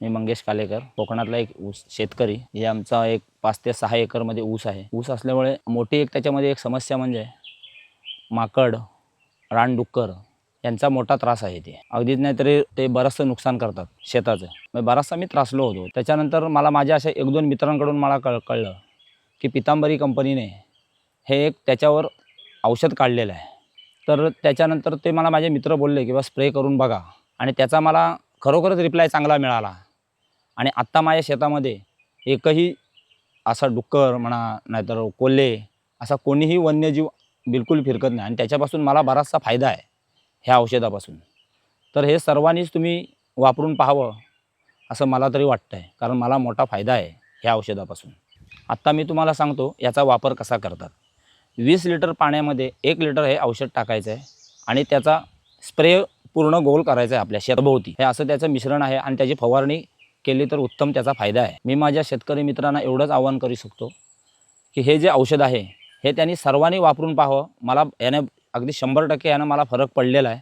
मी मंगेश कालेकर. कोकणातला एक ऊस शेतकरी. हे आमचा एक पाच ते सहा एकरमध्ये ऊस आहे. ऊस असल्यामुळे मोठी एक त्याच्यामध्ये एक समस्या म्हणजे माकड रानडुक्कर यांचा मोठा त्रास आहे ते. अगदीच नाही तरी ते बरंचसं नुकसान करतात शेताचं. मग बराचसा मी त्रासलो होतो. त्याच्यानंतर मला माझ्या अशा एक दोन मित्रांकडून मला कळ कळलं की पितांबरी कंपनीने हे एक त्याच्यावर औषध काढलेलं आहे. तर त्याच्यानंतर ते मला माझे मित्र बोलले की बा स्प्रे करून बघा. आणि त्याचा मला खरोखरच रिप्लाय चांगला मिळाला. आणि आत्ता माझ्या शेतामध्ये एकही असा डुक्कर म्हणा नाहीतर कोल्हे असा कोणीही वन्यजीव बिलकुल फिरकत नाही. आणि त्याच्यापासून मला बराचसा फायदा आहे ह्या औषधापासून. तर हे सर्वांनीच तुम्ही वापरून पाहावं असं मला तरी वाटतं आहे कारण मला मोठा फायदा आहे ह्या औषधापासून. आत्ता मी तुम्हाला सांगतो याचा वापर कसा करतात. वीस लिटर पाण्यामध्ये एक लिटर हे औषध टाकायचं आहे आणि त्याचा स्प्रे पूर्ण गोल करायचा आहे आपल्या शेताभोवती. हे असं त्याचं मिश्रण आहे आणि त्याची फवारणी केली तर उत्तम त्याचा फायदा आहे. मी माझ्या शेतकरी मित्रांना एवढंच आवाहन करू शकतो की हे जे औषध आहे हे त्यांनी सर्वांनी वापरून पाहावं. मला याने अगदी शंभर टक्के यानं मला फरक पडलेला आहे.